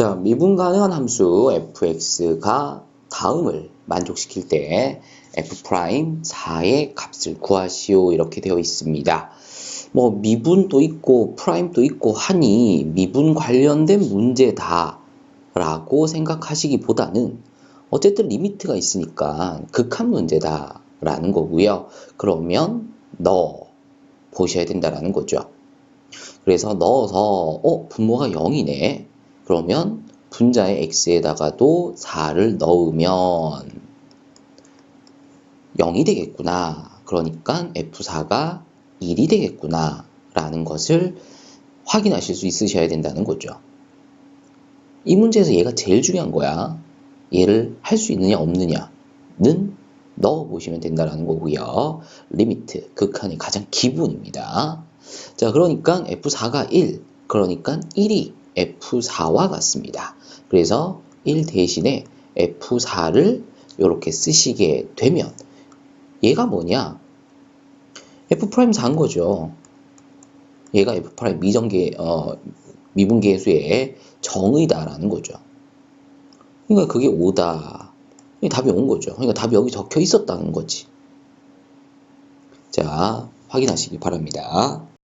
자, 미분 가능한 함수 fx가 다음을 만족시킬 때 f'4의 값을 구하시오 이렇게 되어 있습니다. 뭐 미분도 있고 프라임도 있고 하니 미분 관련된 문제다 라고 생각하시기보다는 어쨌든 리미트가 있으니까 극한 문제다 라는 거고요. 그러면 넣어 보셔야 된다라는 거죠. 그래서 넣어서 어 분모가 0이네. 그러면 분자의 x에다가도 4를 넣으면 0이 되겠구나. 그러니까 f4가 1이 되겠구나. 라는 것을 확인하실 수 있으셔야 된다는 거죠. 이 문제에서 얘가 제일 중요한 거야. 얘를 할 수 있느냐 없느냐는 넣어 보시면 된다는 거고요. 리미트, 극한의 가장 기본입니다. 자, 그러니까 f4가 1, 그러니까 1이 f4와 같습니다. 그래서 1 대신에 f4를 이렇게 쓰시게 되면 얘가 뭐냐? f'4인 거죠. 얘가 f' 미정계 어, 미분계수의 정의다라는 거죠. 그러니까 그게 5다. 답이 온 거죠. 그러니까 답이 여기 적혀 있었다는 거지. 자, 확인하시기 바랍니다.